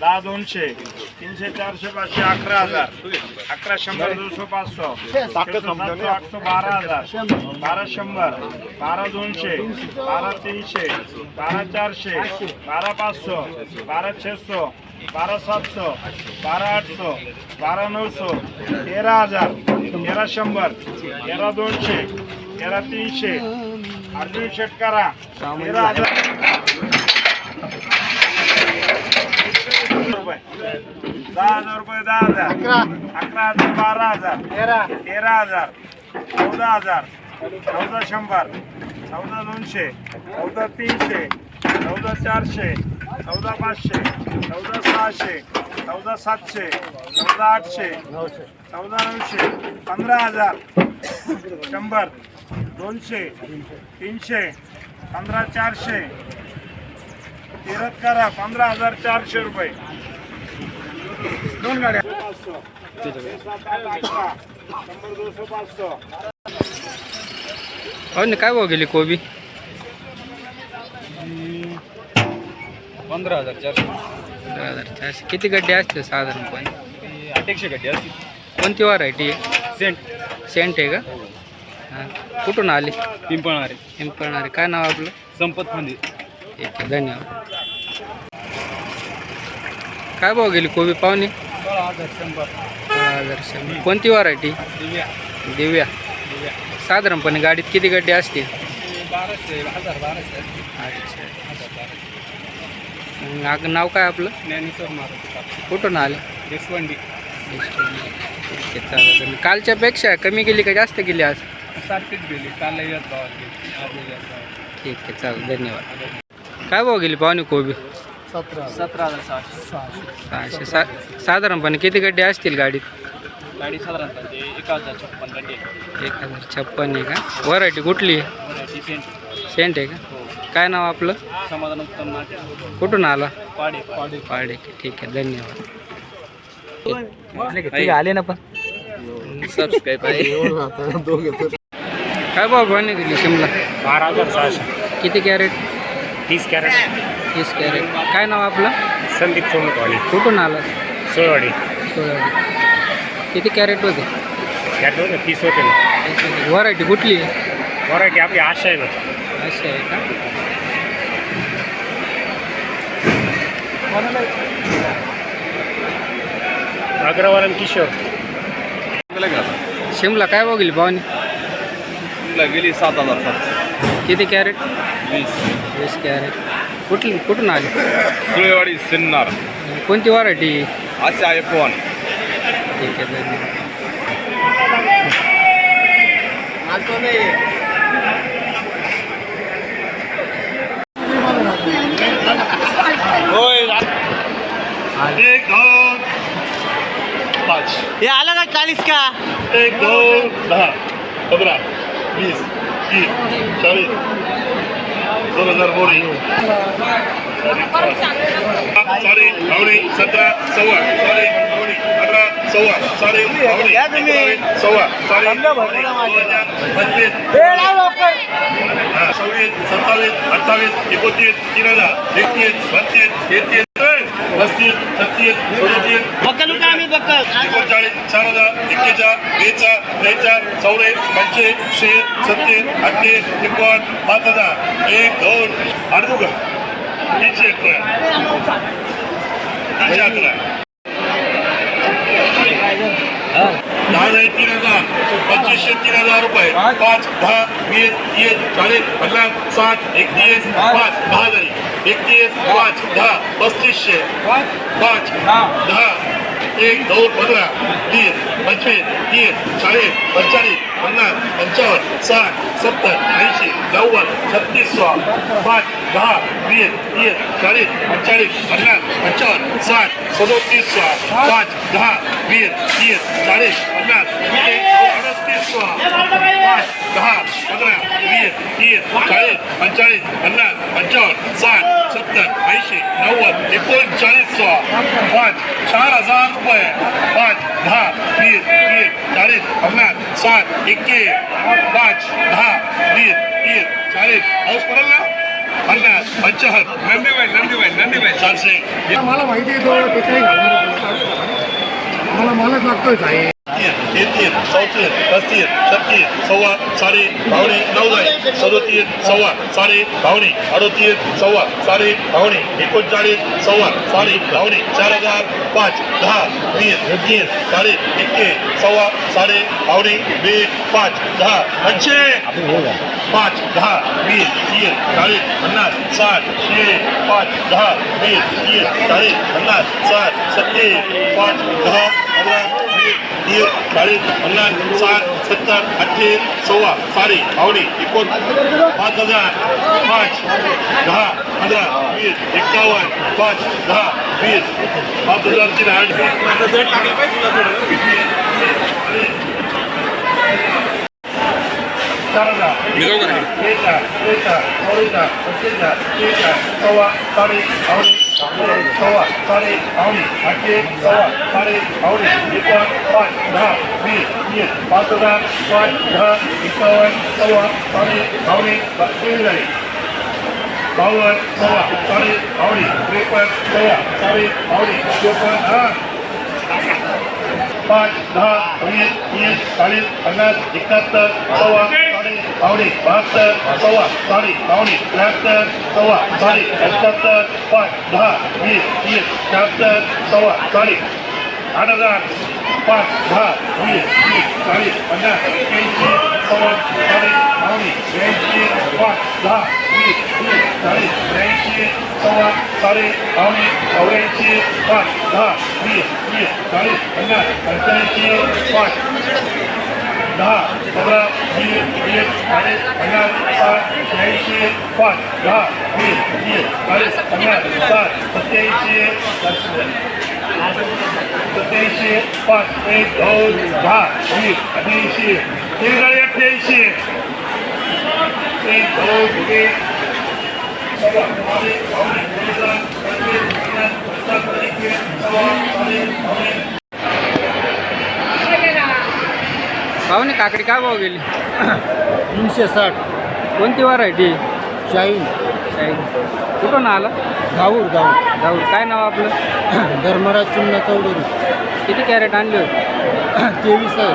दहा दोनशे तीनशे चारशे पाचशे अकरा हजार अकरा शंभर दोनशे पाचशे सातशे आठशे बारा हजार बारा शंभर बारा दोनशे बारा तीनशे बारा चारशे बारा पाचशे बारा छेसो बारा सातशे बारा आठशे बारा नऊशे तेरा हजार तेरा शंभर तेरा दोनशे तेरा तीनशे अर्जुन शेटकरा तेरा हजार रुपये दहा हजार रुपये दहा हजार अकरा हजार बारा हजार तेरा तेरा हजार चौदा हजार चौदा शंभर चौदा दोनशे चौदा तीनशे चौदा चारशे चौदा पाचशे चौदा सहाशे चौदा सातशे चौदा आठशे चौदा नऊशे पंधरा हजार शंभर दोनशे तीनशे पंधरा चारशे तेरत करा पंधरा हजार चारशे रुपये. दोन गाड्या. शंभर दोनशे पाचशे हो ना काय भाव गेली कोबी? पंधरा हजार चारशे. पंधरा हजार चारशे. किती गड्डे असते साधारणपणे आठ एकशे गड्डी असतील. कोणती व्हरायटी? आहे सेंट. सेंट आहे का? हां. कुठून आली? पिंपळणारे पिंपळणारे काय नाव आपलं? संपत फांदी ठीक आहे धन्यवाद. काय भाव गेली? कोबी पाहुणे सोळा हजार शंभर. सोळा हजार शंभर. कोणती व्हरायटी? दिव्या. दिव्या. दिव्या. साधारणपणे गाडीत किती गड्डे असतील? बाराशे हजार बाराशे अच्छा. आग- नाव काय आपलं? ज्ञानेश्वर मारुती कुठून आले? देशवंडी. ठीक आहे चालेल. कालच्यापेक्षा कमी गेली का जास्त गेली आज? सारखीच गेली. काल याच भावात गेली. आज याच भावात ठीक आहे चालेल. धन्यवाद. काय भाव गेली पाहुणे कोबी? सतरा सतरा हजार सहाशे. सहाशे. सा साधारणपणे किती गड्डे असतील गाडीत? गाडी साधारणतः ते एक हजार छप्पन गड्डी. एक हजार छप्पन आहे का? व्हरायटी कुठली आहे? व्हरायटी सेंट सेंट आहे का? काय नाव आपलं? समाधान उत्तम कुठून आला? पाडे. पाडे. पाडे. ठीक आहे धन्यवाद. आले ना पण. सबस्क्राईब काय भाव पाहुणे गेली शिमला? बारा हजार सहाशे. किती कॅरेट? तीस कॅरेट. तीस कॅरेट. काय नाव आपलं? संदीप सोमटवाडी कुठून आला? सोळवाडी. सोळाडी किती कॅरेट होते? यात होतं तीस होते ना. व्हरायटी कुठली आहे? वरायटी आपली आशा आहे. अशी आहे का? अग्रवाल किशोर. शिमला काय गेली पाहुणे? गेली सात हजार सातशे किती कॅरेट? वीस. वीस कॅरेट. कुठली कुठून आली? सुळेवाडी सिन्नार. कोणती व्हरायटी असे आहे फोन ठीक आहे धन्यवाद. एक दोन पाच। हे आलं का चाळीस का? एक दोन दहा। पंधरा वीस तीस चाळीस। दोन हजार बोरी। साडे पावणे सतरा सव्वा साडे पावणे अठरा सव्वा तुम्ही. एकोणावीस, सव्वा हजार पंचवीस. सव्वीस सत्तावीस अठ्ठावीस एकोणतीस तीन हजार एकतीस बत्तीस तेहतीस पस्तीस छत्तीस सदतीस बक्कल का आम्ही बक्कल एकोणचाळीस चार हजार बेचाळ त्रेचाळ चौरे पंचे शे सत्ते अठ्ठे एकोण पाच हजार एक दोन आठ का तीनशे अकरा. तीनशे अकरा. दहा तीन हजार. पंचवीसशे तीन हजार रुपये. पाच दहा वीस तीस चाळीस पन्नास साठ एकतीस पाच दहा झाली एकतीस पाच दहा पस्तीसशे. पाच दहा. एक दोन पंधरा वीस पंचवीस तीस चाळीस पंचेचाळीस पन्नास पंचावन्न साठ सत्तर ऐंशी नव्वद छत्तीस सो पाच दहा वीस तीस चाळीस पंचेचाळीस पन्नास पंचावन्न साठ सदोतीस सो पाच दहा वीस तीस चाळीस पन्नास अडतीस सो पाच दहा पंधरा वीस तीस चाळीस पंचेचाळीस पन्नास पंचावन्न साठ सत्तर ऐंशी नव्वद एकोणचाळीस सो पाच. चार हजार रुपये. पाच दहा वीस तीस चाळीस पन्नास साठ एक्के पाच दहा वीस तीस चाळीस. पाऊस पडेल ना? पन्नास पंचाहत्तर. नंदीबाई नंदीबाई नंदीबाई चारशे मला माहिती आहे तो ते काही घालणार मला मालच लागतोय साहेब. तेहतीस चौतीस पस्तीस छत्तीस सव्वा साडे पावणे नऊ जाईल सदोतीस सव्वा साडे पावणे अडोतीस सव्वा साडे पावणे एकोणचाळीस सव्वा साडे पावणे चार हजार पाच दहा वीस तीस चाळीस एक्के सव्वा साडे पावणे वीस पाच दहा ऐंशी पाच दहा वीस तीस चाळीस पन्नास साठ शे पाच दहा वीस तीस चाळीस पन्नास साठ सत्ते पाच दहा चाळीस पन्नास साठ सत्तर अठ्ठेचाळीस सव्वा साडे आवडी एकोण पाच हजार पाच दहा पंधरा वीस एकावन्न पाच दहा वीस पाच हजार तीन आठ चार हजार बेचाळ त्रेचाळ चौवेचाळ सत्तेचाळ शेचाळ सव्वा साडे पावणे सव्वा साडे पावणे आठशे सव्वा साडे पावणे एकोण पाच दहा वीस तीस पाच हजार पाच दहा एकावन्न सव्वा साडे पावणे तीन झाले बावन्न सव्वा साडे पावणे त्रेपन्न सव्वा साडे पावणे चोपन्न हा पाच दहा वीस तीस चाळीस पन्नास एकाहत्तर सव्वा साडे पावणे बहात्तर सव्वा साडे पावणे त्र्याहत्तर सव्वा साडे एकाहत्तर पाच दहा वीस तीस शहात्तर सव्वा साडे आठ हजार पाच दहा वीस तीस चाळीस पन्नास एक्याऐंशी सव्वा साडे पावणे ब्याऐंशी पाच दहा वीस तीस चाळीस ब्याऐंशी सव्वा साडे पावणे चौऱ्याऐंशी पाच दहा वीस तीस चाळीस पन्नास पंच्याऐंशी पाच दहा पंधरा वीस तीस चाळीस पन्नास साठ शहाऐंशी पाच दहा वीस वीस चाळीस पन्नास साठ सत्याऐंशी सत्याऐंशी पाच एक दोन दहा वीस अठ्याऐंशी तीन गाडी अठ्ठ्याऐंशी एक दोन एक सव्वा साडे पावणे दोन पंचवीस पावणे पाहुणे काकडी काय भाव गेली? तीनशे साठ. कोणती व्हरायटी शाहीन. कुठून आला? गाऊर गाऊर जाऊ काय नाव आपलं? धर्मराज चिन्ह चौधरी. किती कॅरेट आणले होते? तेवीस आहे.